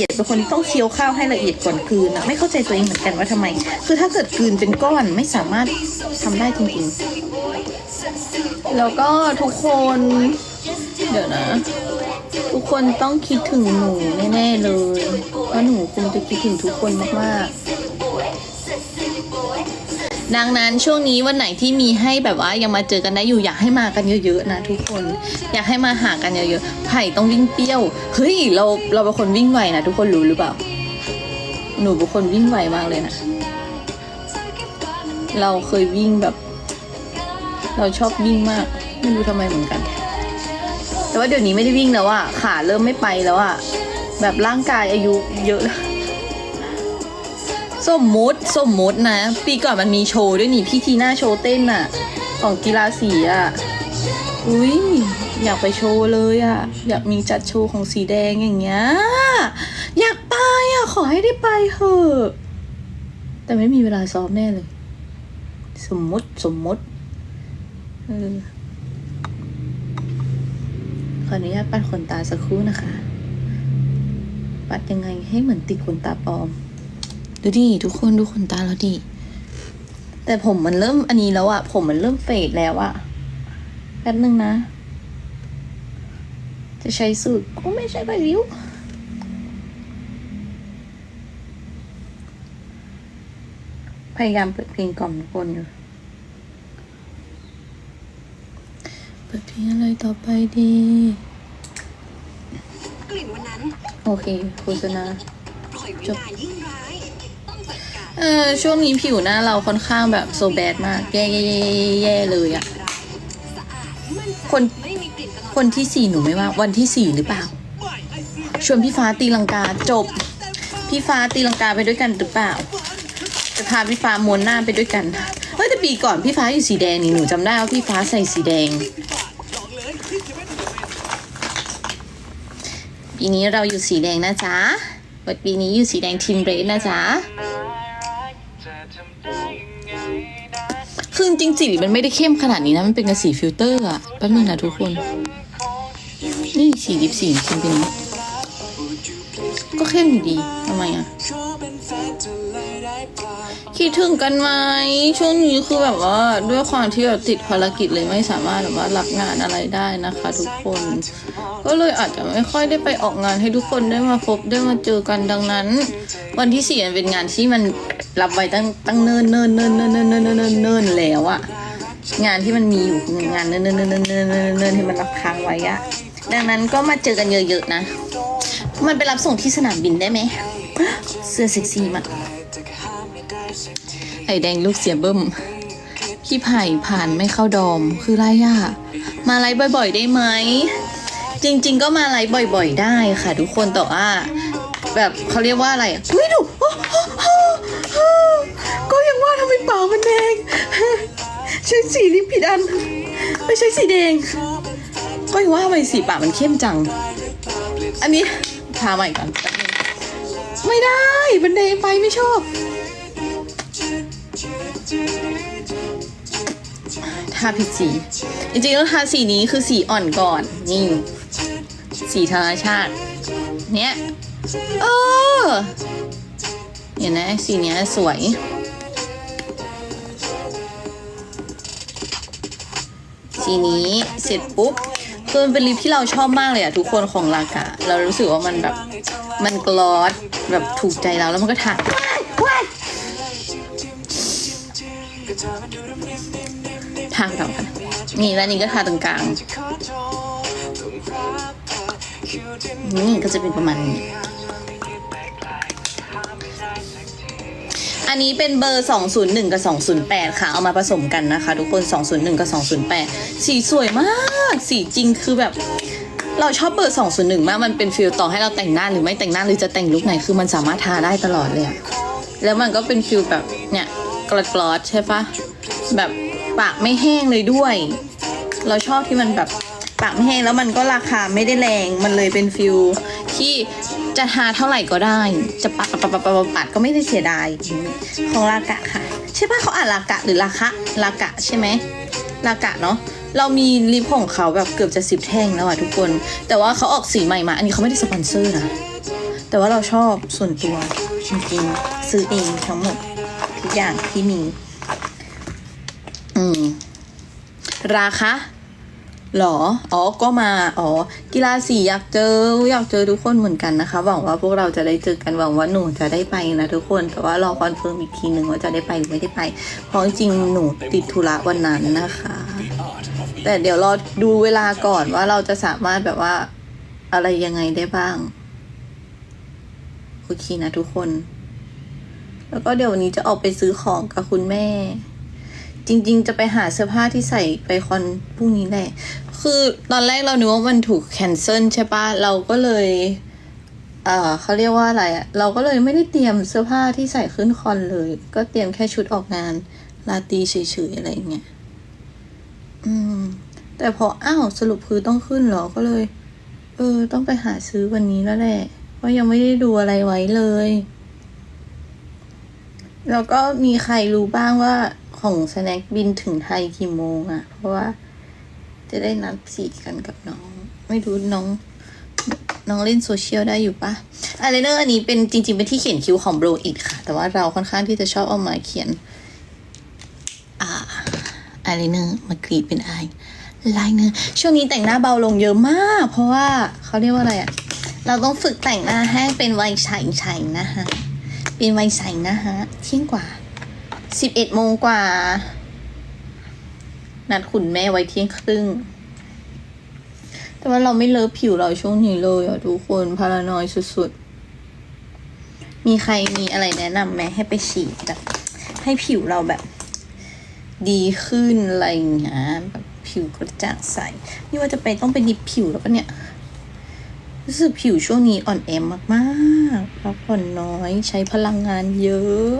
อียดเป็นคนที่ต้องเคี้ยวข้าวให้ละเอียดก่อนคืนอะไม่เข้าใจตัวเองเหมือนกันว่าทำไม คือถ้าเกิดคืนเป็นก้อนไม่สามารถทำได้จริงๆ แล้วก็ทุกคน เดี๋ยวนะ ทุกคนต้องคิดถึงหนูแน่ๆเลยเพราะหนูคงจะคิดถึงทุกคนมากๆ ดังนั้นช่วงนี้วันไหนที่มีให้แบบว่ายังมาเจอกันได้อยู่อยากให้มากันเยอะๆนะทุกคน อยากให้มาหากันเยอะๆไผ่ต้องวิ่งเปรี้ยวเฮ้ยเราเราเป็นคนวิ่งไวนะทุกคนรู้หรือเปล่า หนูเป็นคนวิ่งไวมากเลยนะเราเคยวิ่งแบบ เราชอบวิ่งมากไม่รู้ทำไมเหมือนกัน แต่ว่าเดี๋ยวนี้ไม่ได้วิ่งแล้วอะขาเริ่มไม่ไปแล้วอะแบบร่างกายอายุเยอะแล้ว สมมุติสมมุตินะ ปีก่อนมันมีโชว์ด้วยนี่พี่ทีน่าโชว์เต้นอะของกีฬาสีอะอุ้ยอยากไปโชว์เลยอะอยากมีจัดโชว์ของสีแดงอย่างเงี้ยอยากไปอะขอให้ได้ไปเถอะแต่ไม่มีเวลาซ้อมแน่เลย สมมุติสมมุติออขออนุญาตปัดขนตาสักครู่นะคะ ปัดยังไงให้เหมือนติดขนตาปลอม ดูดิทุกคนดูขนตาแล้วดิแต่ผมมันเริ่มอันนี้แล้วอะผมมันเริ่มเฟดแล้วอะแป๊บนึงนะ จะใช้สูตรก็ไม่ใช่ไปวิวพยายามเปิดเพลงกล่อมทุกคนอยู่เปิดเพลงอะไรต่อไปดี กลิ่นวันนั้น โอเคโฆษณาปล่อยไว้นานยิ่งร้ายต้องจัดการ เออช่วงนี้ผิวหน้าเราค่อนข้างแบบโซแบดมาก แย่แย่แย่เลยอะเราสะคนคนที่สี่หนูไม่ว่า วันที่สี่หรือเปล่า ชวนพี่ฟ้าตีลังกาจบ พี่ฟ้าตีลังกาไปด้วยกันหรือเปล่า จะพาพี่ฟ้าม้วนหน้าไปด้วยกันเฮ้ยแต่ปีก่อนพี่ฟ้าอยู่สีแดงนี่หนูจำได้ว่าพี่ฟ้าใส่สีแดงปีนี้เราอยู่สีแดงนะจ๊ะวันปีนี้อยู่สีแดงทีมเรสนะจ๊ะ คือจริงสีมันไม่ได้เข้มขนาดนี้นะ มันเป็นกระสีฟิลเตอร์อะแป๊บนึงนะทุกคน นี่สีดิบสีจริงเป็นอย่างก็เข้มอยู่ดีทำไมอะคิดถึงกันไหมช่วงนี้คือแบบว่าด้วยความที่แบบติดภารกิจเลยไม่สามารถแบบว่ารับงานอะไรได้นะคะ ทุกคน ก็เลยอาจจะไม่ค่อยได้ไปออกงานให้ทุกคนได้มาพบได้มาเจอกันดังนั้น วันที่สี่เป็นงานที่มัน รับไว้ตั้งตั้งเนิ่นเนิ่นเนิ่นเนิ่นเนิ่นเนิ่นเนิ่นเนิ่นเนิ่นแล้วอะงานที่มันมีอยู่คืองานเนิ่นเนิ่นเนิ่นเนิ่นเนิ่นเนิ่นเนิ่นที่มันรับค้างไว้อะดังนั้นก็มาเจอกันเยอะๆนะ มันไปรับส่งที่สนามบินได้ไหมเสื้อเซ็กซี่มากไอแดงลูกเสียเบิ้มพี่ไผ่ผ่านไม่เข้าดอมคือไรอะมาไลฟ์บ่อย ๆ ได้ไหมจริง ๆ ก็มาไลฟ์บ่อย ๆ ได้ค่ะ ทุกคนแต่ว่าแบบเขาเรียกว่าอะไรอะเฮ้ยดูโอ้โหโอ้โห ก็ยังว่าทำไมปากมันแดง ใช้สีลิปผิดอัน ไม่ใช่สีแดง ก็ยังว่าทำไมสีปากมันเข้มจัง อันนี้ทาใหม่ก่อนไม่ได้มันแดงไปไม่ชอบทาผิดสี จริงๆแล้วทาสีนี้คือสีอ่อนก่อน นี่ สีธรรมชาติ เนี้ย เออ เห็นไหมสีเนี้ยสวย สีนี้เสร็จปุ๊บคือมันเป็นลิปที่เราชอบมากเลยอะทุกคนของลากาเรารู้สึกว่ามันแบบมันกลอสแบบถูกใจเราแล้วมันก็ทาว้ายทาเรากันนี่แล้วนี่ก็ทาตรงกลางนี่ก็จะเป็นประมาณนี้ อันนี้เป็นเบอร์ 201 กับ 208 ค่ะ เอามาผสมกันนะคะ ทุกคน 201 กับ 208 สีสวยมาก สีจริงคือแบบ เราชอบเบอร์ 201 มาก มันเป็นฟิลต่อให้เราแต่งหน้าหรือไม่แต่งหน้าหรือจะแต่งลุคไหน คือมันสามารถทาได้ตลอดเลยอะแล้วมันก็เป็นฟิลแบบเนี่ยกรดกรอดใช่ปะแบบปากไม่แห้งเลยด้วย เราชอบที่มันแบบปากไม่แห้งแล้วมันก็ราคาไม่ได้แรง มันเลยเป็นฟิลที่ จะทาเท่าไหร่ก็ได้ จะปัดปัดปัดปัดปัดปัดก็ไม่ได้เสียดายของลากะค่ะ ใช่ปะเขาอ่านลากะหรือลาคะลากะใช่ไหมลากะเนาะเรามีลิปของเขาแบบเกือบจะสิบแท่งแล้วอะทุกคน แต่ว่าเขาออกสีใหม่มา อันนี้เขาไม่ได้สปอนเซอร์นะ แต่ว่าเราชอบส่วนตัวจริงๆซื้อเองทั้งหมดทุกอย่างที่มี อืมราคา หรอ อ๋อ ก็มา อ๋อ กีฬาสีอยากเจอ อยากเจอทุกคนเหมือนกันนะคะ หวังว่าพวกเราจะได้เจอกัน หวังว่าหนูจะได้ไปนะทุกคน แต่ว่ารอคอนเฟิร์มอีกทีหนึ่งว่าจะได้ไปหรือไม่ได้ไป เพราะจริงหนูติดธุระวันนั้นนะคะ แต่เดี๋ยวรอดูเวลาก่อนว่าเราจะสามารถแบบว่าอะไรยังไงได้บ้าง โอเคนะทุกคน แล้วก็เดี๋ยววันนี้จะออกไปซื้อของกับคุณแม่ จริง ๆ จะไปหาเสื้อผ้าที่ใส่ไปคอนพรุ่งนี้แหละ คือตอนแรกเรานึกว่ามันถูกแคนเซิลใช่ปะเราก็เลย เอ่อเขาเรียกว่าอะไรอะเราก็เลยไม่ได้เตรียมเสื้อผ้าที่ใส่ขึ้นคอนเลย ก็เตรียมแค่ชุดออกงานลาตรีเฉยๆอะไรเงี้ย อืม แต่พออ้าวสรุปคือต้องขึ้นเหรอ ก็เลย เออ ต้องไปหาซื้อวันนี้แล้วแหละ เพราะยังไม่ได้ดูอะไรไว้เลย แล้วก็มีใครรู้บ้างว่า ของสแน็คบินถึงไทยกี่โมงอะ่ะเพราะว่าจะได้นัดสีกันกับน้อง ไม่รู้น้อง น้องเล่นโซเชียลได้อยู่ปะอายไลเนอร์อันนี้เป็นจริง ๆ เป็นที่เขียนคิ้วของโบรอิดค่ะ แต่ว่าเราค่อนข้างที่จะชอบเอามาเขียน อ่าอายไลเนอร์มากรีดเป็นอายไลเนอร์ช่วงนี้แต่งหน้าเบาลงเยอะมาก เพราะว่าเขาเรียกว่าอะไรอะเราต้องฝึกแต่งหน้าให้เป็นวัยใสๆนะคะเป็นวัยใสนะฮะเที่ยงกว่า สิบเอ็ดโมงกว่า นัดคุณแม่ไว้เที่ยงครึ่ง แต่ว่าเราไม่เลิฟผิวเราช่วงนี้เลยอะทุกคนพารานอยสุดๆ มีใครมีอะไรแนะนำไหมให้ไปฉีดแบบ ให้ผิวเราแบบ ดีขึ้นอะไรอย่างเงี้ยแบบผิวกระจ่างใส นี่ว่าจะไปต้องไปดิบผิวแล้วปะเนี่ย รู้สึกผิวช่วงนี้อ่อนแอมากๆพักผ่อนน้อยใช้พลังงานเยอะ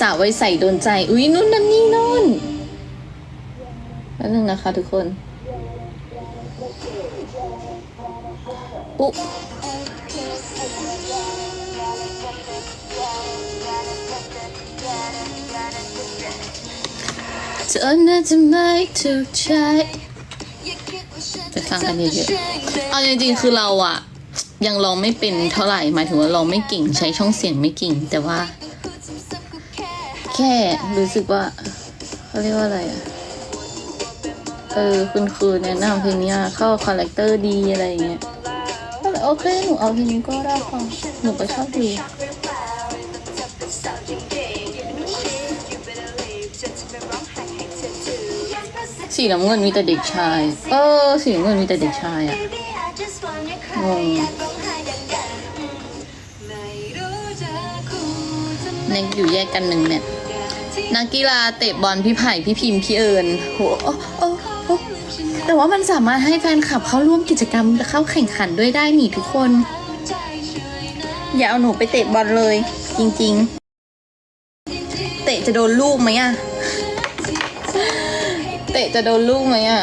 สาวไว้ใส่โดนใจ อุ้ยนู่นนั่นนี่นู่นแป๊บนึงนะคะทุกคนอุ๊เธอน่าจะไม่ถูกใจไปฟังกันเยอะๆเอาจริงๆ คือเราอะยังร้องไม่เป็นเท่าไหร่ หมายถึงว่าร้องไม่เก่งใช้ช่องเสียงไม่เก่งแต่ว่า แค่รู้สึกว่าเขาเรียกว่าอะไรอะเออคุณครูแนะนำเพลงเนี้ยเข้าคาแรคเตอร์ดีอะไรอย่างเงี้ยก็เลยโอเคหนูเอาเพลงนี้ก็ได้ค่ะหนูก็ชอบดีสีน้ำเงินมีแต่เด็กชาย เออ สีน้ำเงินมีแต่เด็กชายอะงงเน็กอยู่แยกกันหนึ่งแมตช์ นักกีฬาเตะบอลพี่ไผ่พี่พิมพ์พี่เอิญโหโอ้โอ้โอ้แต่ว่ามันสามารถให้แฟนคลับเข้าร่วมกิจกรรมเข้าแข่งขันด้วยได้หนีทุกคน อย่าเอาหนูไปเตะบอลเลย จริงๆ เตะจะโดนลูกไหมอะเตะจะโดนลูกไหมอะ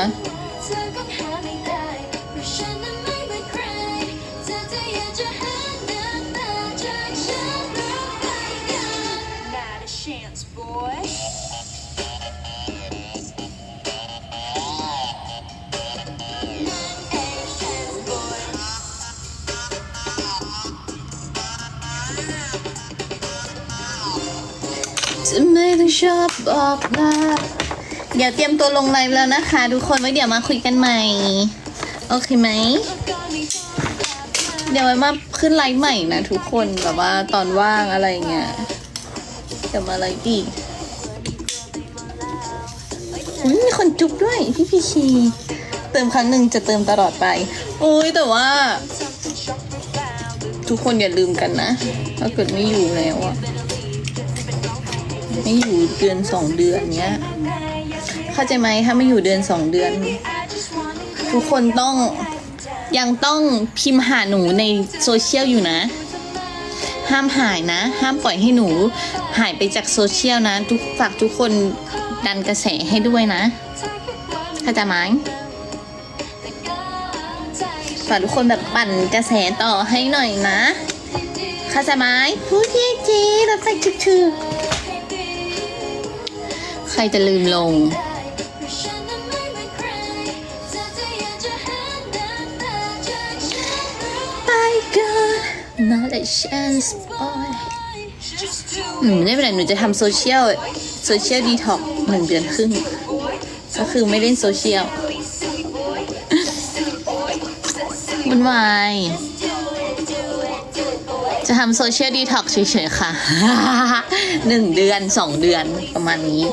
จะไม่ต้องชอบบอกลาเดี๋ยวเตรียมตัวลงไลฟ์แล้วนะคะ ทุกคนไว้เดี๋ยวมาคุยกันใหม่ โอเคไหม เดี๋ยวไว้มาขึ้นไลฟ์ใหม่นะทุกคนแบบว่าตอนว่างอะไรเงี้ยเดี๋ยวมาไลฟ์อีกมีคนจุ๊บด้วยพี่พีคีเติมครั้งหนึ่งจะเติมตลอดไปโอ้ยแต่ว่า ทุกคนอย่าลืมกันนะถ้าเกิดไม่อยู่แล้วอะ ไม่อยู่เดือนสองเดือนเนี้ย เข้าใจไหมถ้าไม่อยู่เดือนสองเดือน ทุกคนต้องยังต้องพิมพ์หาหนูในโซเชียลอยู่นะ ห้ามหายนะ ห้ามปล่อยให้หนูหายไปจากโซเชียลนะ ทุกฝากทุกคนดันกระแสให้ด้วยนะเข้าใจไหมฝากทุกคนแบบปั่นกระแสต่อให้หน่อยนะเข้าใจไหมพูดที่จีรถไฟชึกชือ ใครจะลืมลงท not a chance boy หนูไม่ได้ไปไหนหนูจะทำโซเชียลโซเชียลดีท็อกหนึ่งเดือนครึ่งก็คือไม่เล่นโซเชียลมันวาย จะทำโซเชียลดีท็อกเฉยๆค่ะหนึ่งเดือนสองเดือนประมาณนี้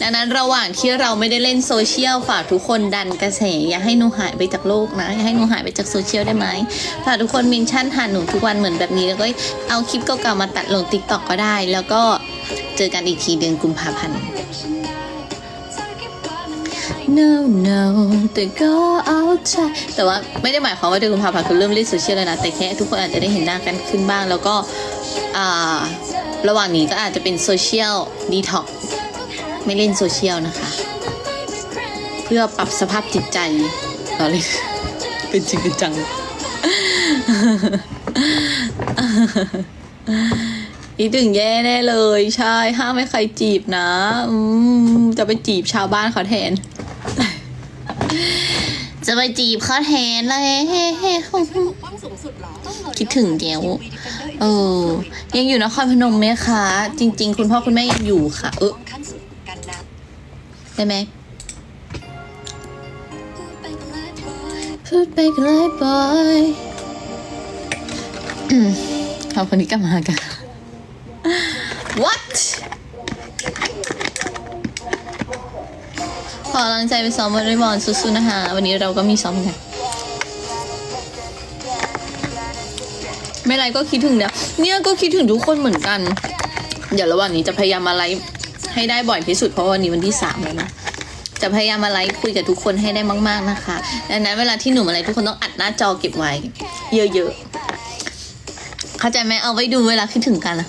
ดังนั้นระหว่างที่เราไม่ได้เล่นโซเชียลฝากทุกคนดันกระแสอย่าให้หนูหายไปจากโลกนะ อย่าให้หนูหายไปจากโซเชียลได้ไหมฝากทุกคนเมนชั่นหาหนูทุกวันเหมือนแบบนี้ แล้วก็เอาคลิปเก่าๆมาตัดลงติ๊กต็อกก็ได้ แล้วก็เจอกันอีกทีเดือนกุมภาพันธ์ no no แต่ก็เอาใจแต่ว่าไม่ได้หมายความว่าเดือนกุมภาพันธ์คือเริ่มเล่นโซเชียลเลยนะ แต่แค่ทุกคนอาจจะได้เห็นหน้ากันขึ้นบ้าง แล้วก็ระหว่างนี้ก็อาจจะเป็นโซเชียลดีท็อกไม่เล่นโซเชียลนะคะ เพื่อปรับสภาพจิตใจเราเลยเป็นจริงเป็นจังอีถึงแย่แน่เลย ใช่ ห้ามไม่ใครจีบนะ จะไปจีบชาวบ้านเขาแทน จะไปจีบเขาแทนเลยป้องสูงสุดเหรอต้เลยคิดถึงเดียวเออ ยังอยู่นครพนมไหมคะ จริง ๆ คุณพ่อคุณแม่ยังอยู่ค่ะ เออได้ไหมพูดไปกลยบอยพูดไกลบอยอืมเอาคนนี้กลับมากัน what ขอกำลังใจไปซ้อมวอลเลย์บอลสู้ๆนะคะ วันนี้เราก็มีซ้อมกันไม่ไรก็คิดถึงเดี๋ยเนี่ยก็คิดถึงทุกคนเหมือนกัน เดี๋ยวระหว่างนี้จะพยายามมาไลฟ์ให้ได้บ่อยที่สุดเพราะวันนี้วันที่สามแล้วนะจะพยายามมาไลฟ์คุยกับทุกคนให้ได้มาก ๆนะคะดังนั้นเวลาที่หนูมาไลฟ์ทุกคนต้องอัดหน้าจอเก็บไว้ เยอะๆเข้าใจไหมเอาไว้ดูเวลาคิดถึงกันนะ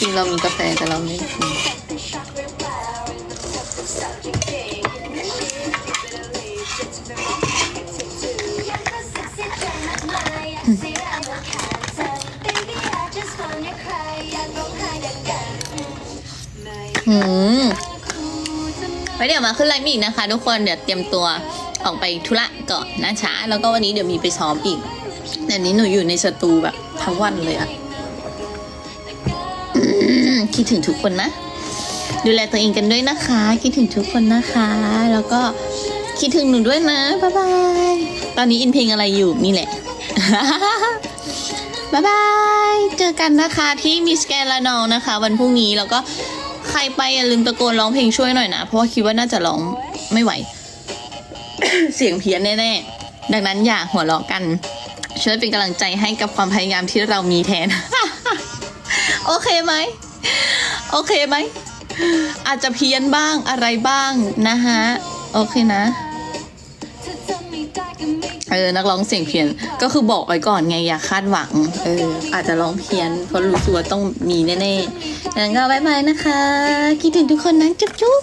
ริงๆเรามีกาแฟแต่เราไม่กินหืมไว้เดี๋ยวมาขึ้นไลฟ์อีกนะคะ ทุกคนเดี๋ยวเตรียมตัวออกไปธุระก่อนนะช้าแล้วก็วันนี้เดี๋ยวมีไปซ้อมอีกเดี๋ยวนี้หนูอยู่ในสตูแบบทั้งวันเลยอะ คิดถึงทุกคนนะ ดูแลตัวเองกันด้วยนะคะ คิดถึงทุกคนนะคะ แล้วก็คิดถึงหนูด้วยนะบ๊ายบายตอนนี้อินเพลงอะไรอยู่นี่แหละบ๊ายบายเจอกันนะคะที่มิสแกนละนองนะคะ วันพรุ่งนี้แล้วก็ใครไปอย่าลืมตะโกนร้องเพลงช่วยหน่อยนะ เพราะว่าคิดว่าน่าจะร้องไม่ไหว เสียงเพี้ยนแน่ๆ ดังนั้นอย่าหัวเราะกัน ช่วยเป็นกำลังใจให้กับความพยายามที่เรามีแทน โอเคไหม โอเคไหม อาจจะเพี้ยนบ้างอะไรบ้างนะฮะ โอเคนะเออนักร้องเสียงเพี้ยนก็คือบอกไว้ก่อนไงอย่าคาดหวังเอออาจจะร้องเพี้ยนเพราะรู้สึกว่าต้องมีแน่ๆงั้นก็บายบายนะคะ คิดถึงทุกคนนะจุ๊บจุ๊บ